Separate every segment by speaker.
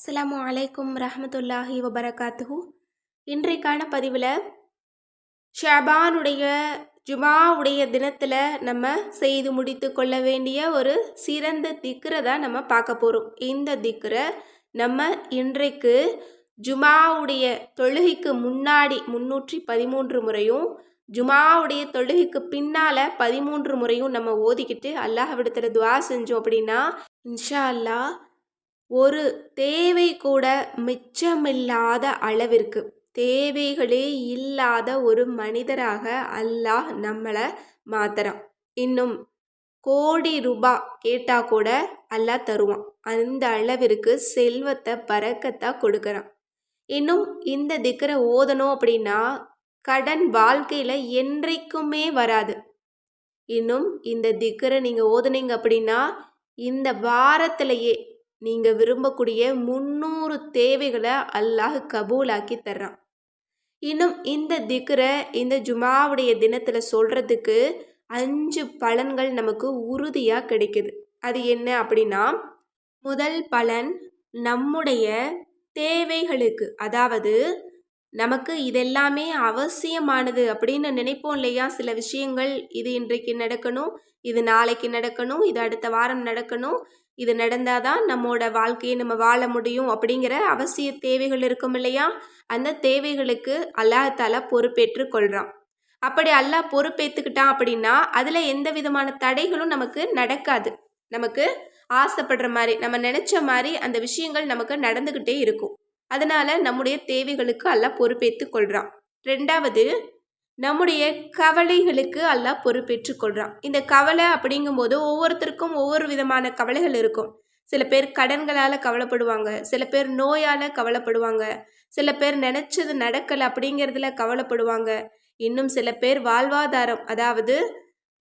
Speaker 1: அஸ்லாம் அலைக்கும் ரஹமத்துல்லாஹி வபரகாத்துஹு. இன்றைக்கான பதிவில் ஷபானுடைய ஜுமாவுடைய தினத்தில் நம்ம செய்து முடித்து கொள்ள வேண்டிய ஒரு சிறந்த திக்கரை தான் நம்ம பார்க்க போகிறோம் இந்த திக்கரை நம்ம இன்றைக்கு ஜுமாவுடைய தொழுகைக்கு முன்னாடி முன்னூற்றி பதிமூன்று முறையும் ஜுமாவுடைய தொழுகைக்கு பின்னால் பதிமூன்று முறையும் நம்ம ஓதிக்கிட்டு அல்லாஹ்விடத்தில் துவா செஞ்சோம் அப்படின்னா இன்ஷா அல்லாஹ் ஒரு தேவை கூட மிச்சமில்லாத அளவிற்கு தேவைகளே இல்லாத ஒரு மனிதராக அல்லாஹ் நம்மளை மாத்துறான். இன்னும் கோடி ரூபா கேட்டால் கூட அல்லாஹ் தருவான். அந்த அளவிற்கு செல்வத்தை பறக்கத்தான் கொடுக்குறான். இன்னும் இந்த திக்கரை ஓதணும் அப்படின்னா கடன் வாழ்க்கையில் என்றைக்குமே வராது. இன்னும் இந்த திக்கரை நீங்கள் ஓதுனீங்க அப்படின்னா இந்த வாரத்திலேயே நீங்கள் விரும்பக்கூடிய முந்நூறு தேவைகளை அல்லாஹ் கபூலாக்கி தர்றான். இன்னும் இந்த திக்ரை இந்த ஜுமாவுடைய தினத்தில் சொல்கிறதுக்கு அஞ்சு பலன்கள் நமக்கு உறுதியாக கிடைக்குது. அது என்ன அப்படின்னா முதல் பலன் நம்முடைய தேவைகளுக்கு அதாவது நமக்கு இதெல்லாமே அவசியமானது அப்படின்னு நினைப்போம் இல்லையா? சில விஷயங்கள் இது இன்றைக்கு நடக்கணும் இது நாளைக்கு நடக்கணும் இது அடுத்த வாரம் நடக்கணும் இது நடந்தால் தான் நம்மோட வாழ்க்கையை நம்ம வாழ முடியும் அப்படிங்கிற அவசிய தேவைகள் இருக்கும் இல்லையா? அந்த தேவைகளுக்கு அல்லாஹால பொறுப்பேற்று கொள்கிறான் அப்படி அல்லாஹ் பொறுப்பேற்றுக்கிட்டான் அப்படின்னா அதில் எந்த விதமான தடைகளும் நமக்கு நடக்காது. நமக்கு ஆசைப்படுற மாதிரி நம்ம நினச்ச மாதிரி அந்த விஷயங்கள் நமக்கு நடந்துக்கிட்டே இருக்கும். அதனால் நம்முடைய தேவைகளுக்கு அல்ல பொறுப்பேற்று கொள்கிறான் ரெண்டாவது நம்முடைய கவலைகளுக்கு அல்லா பொறுப்பேற்று கொள்கிறான் இந்த கவலை அப்படிங்கும்போது ஒவ்வொருத்தருக்கும் ஒவ்வொரு விதமான கவலைகள் இருக்கும். சில பேர் கடன்களால் கவலைப்படுவாங்க. சில பேர் நோயால் கவலைப்படுவாங்க. சில பேர் நினச்சது நடக்கலை அப்படிங்கிறதுல கவலைப்படுவாங்க. இன்னும் சில பேர் வாழ்வாதாரம் அதாவது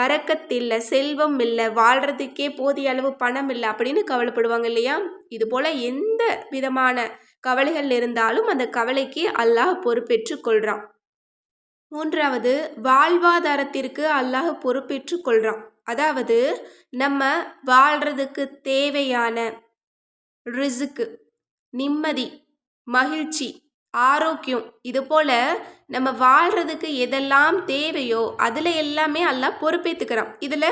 Speaker 1: வரக்கத்தில்லை செல்வம் இல்லை வாழ்கிறதுக்கே போதிய அளவு பணம் இல்லை அப்படின்னு கவலைப்படுவாங்க இல்லையா? இது போல் எந்த விதமான கவலைகள் இருந்தாலும் அந்த கவலைக்கு அல்லாஹ் பொறுப்பேற்று கொள்கிறான் மூன்றாவது வாழ்வாதாரத்திற்கு அல்லாஹ் பொறுப்பேற்று கொள்கிறான் அதாவது நம்ம வாழ்கிறதுக்கு தேவையான ரிசுக்கு நிம்மதி மகிழ்ச்சி ஆரோக்கியம் இது போல் நம்ம வாழ்கிறதுக்கு எதெல்லாம் தேவையோ அதில் எல்லாமே எல்லாம் பொறுப்பேற்றுக்கிறான் இதில்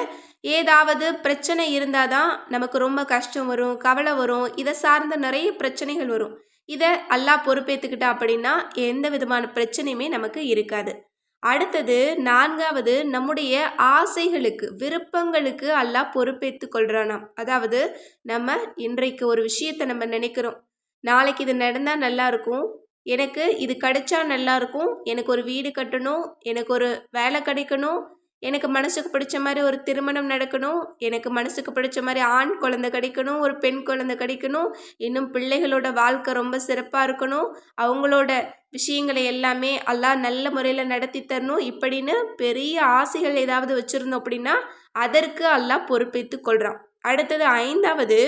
Speaker 1: ஏதாவது பிரச்சனை இருந்தால் தான் நமக்கு ரொம்ப கஷ்டம் வரும் கவலை வரும் இதை சார்ந்த நிறைய பிரச்சனைகள் வரும். இதை எல்லாம் பொறுப்பேற்றுக்கிட்டா அப்படின்னா எந்த விதமான பிரச்சனையுமே நமக்கு இருக்காது. அடுத்தது நான்காவது நம்முடைய ஆசைகளுக்கு விருப்பங்களுக்கு அல்லாஹ் பொறுப்பேற்று கொள்கிறானாம் அதாவது நம்ம இன்றைக்கு ஒரு விஷயத்தை நம்ம நினைக்கிறோம். நாளைக்கு இது நடந்தால் நல்லாயிருக்கும் எனக்கு இது கிடைச்சா நல்லாயிருக்கும் எனக்கு ஒரு வீடு கட்டணும். எனக்கு ஒரு வேலை கிடைக்கணும். எனக்கு மனசுக்கு பிடிச்ச மாதிரி ஒரு திருமணம் நடக்கணும் எனக்கு மனசுக்கு பிடிச்ச மாதிரி ஆண் குழந்தை கிடைக்கணும் ஒரு பெண் குழந்தை கிடைக்கணும் இன்னும் பிள்ளைகளோட வாழ்க்கை ரொம்ப சிறப்பாக இருக்கணும் அவங்களோட விஷயங்களை எல்லாமே எல்லாம் நல்ல முறையில் நடத்தி தரணும் இப்படின்னு பெரிய ஆசைகள் ஏதாவது வச்சுருந்தோம் அப்படின்னா அதற்கு எல்லாம் பொறுப்பேற்று கொள்கிறான் அடுத்தது ஐந்தாவது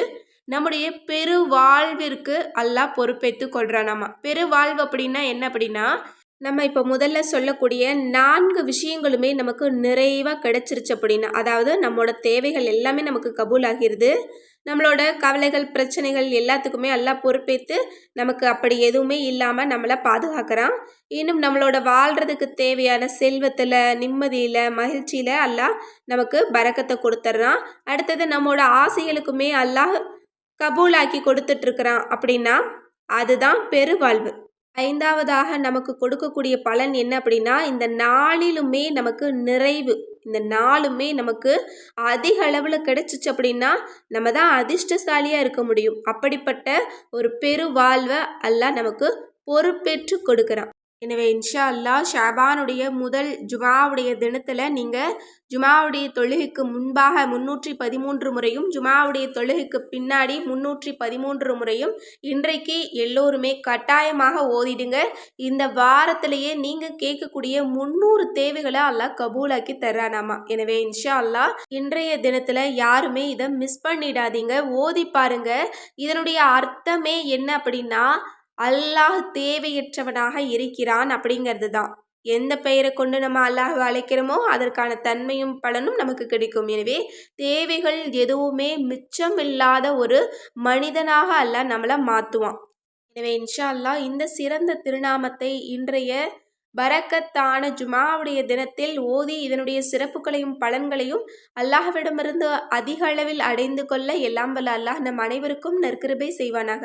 Speaker 1: நம்முடைய பெரு வாழ்விற்கு அல்லாஹ் பொறுப்பேற்று கொள்கிறானாமா பெரு வாழ்வு அப்படின்னா என்ன அப்படின்னா நம்ம இப்போ முதல்ல சொல்லக்கூடிய நான்கு விஷயங்களுமே நமக்கு நிறைவாக கிடச்சிருச்சு அப்படின்னா அதாவது நம்மளோட தேவைகள் எல்லாமே நமக்கு கபூல் ஆகிருது நம்மளோட கவலைகள் பிரச்சனைகள் எல்லாத்துக்குமே எல்லாம் பொறுப்பேற்று நமக்கு அப்படி எதுவுமே இல்லாமல் நம்மளை பாதுகாக்கிறான். இன்னும் நம்மளோட வாழ்கிறதுக்கு தேவையான செல்வத்தில் நிம்மதியில் மகிழ்ச்சியில் எல்லாம் நமக்கு பறக்கத்தை கொடுத்துட்றான். அடுத்தது நம்மளோட ஆசைகளுக்குமே எல்லாம் கபூலாக்கி கொடுத்துட்ருக்குறான் அப்படின்னா அதுதான் பெருவாழ்வு. ஐந்தாவதாக நமக்கு கொடுக்கக்கூடிய பலன் என்ன அப்படின்னா இந்த நாளிலுமே நமக்கு நிறைவு. இந்த நாளுமே நமக்கு அதிக அளவில் கிடைச்சிச்சு அப்படின்னா நம்ம தான் அதிர்ஷ்டசாலியாக இருக்க முடியும். அப்படிப்பட்ட ஒரு பெரு வாழ்வை எல்லாம் நமக்கு பொறுப்பேற்று கொடுக்குறான். எனவே இன்ஷா அல்லா ஷாபானுடைய முதல் ஜுமாவுடைய தினத்தில் நீங்கள் ஜுமாவுடைய தொழுகைக்கு முன்பாக முன்னூற்றி பதிமூன்று முறையும் ஜுமாவுடைய தொழுகைக்கு பின்னாடி முன்னூற்றி பதிமூன்று முறையும் இன்றைக்கு எல்லோருமே கட்டாயமாக ஓதிடுங்க. இந்த வாரத்திலேயே நீங்கள் கேட்கக்கூடிய முன்னூறு தேவைகளை அல்லாஹ் கபூலாக்கி தர்றானாமா. எனவே இன்ஷா அல்லா இன்றைய தினத்தில் யாருமே இதை மிஸ் பண்ணிடாதீங்க. ஓதி பாருங்க. இதனுடைய அர்த்தமே என்ன அப்படின்னா அல்லாஹ் தேவையற்றவனாக இருக்கிறான் அப்படிங்கிறது தான். எந்த பெயரை கொண்டு நம்ம அல்லாஹ் அழைக்கிறோமோ அதற்கான தன்மையும் பலனும் நமக்கு கிடைக்கும். எனவே தேவைகள் எதுவுமே மிச்சம் இல்லாத ஒரு மனிதனாக அல்லாஹ் நம்மளை மாற்றுவான் எனவே இன்ஷா அல்லாஹ் இந்த சிறந்த திருநாமத்தை இன்றைய பரக்கத்தான ஜுமாவுடைய தினத்தில் ஓதி இதனுடைய சிறப்புகளையும் பலன்களையும் அல்லாஹ்விடமிருந்து அதிக அளவில் அடைந்து கொள்ள எல்லாம் வல்ல அல்லாஹ் நம் அனைவருக்கும் நற்கிருபை செய்வானாக.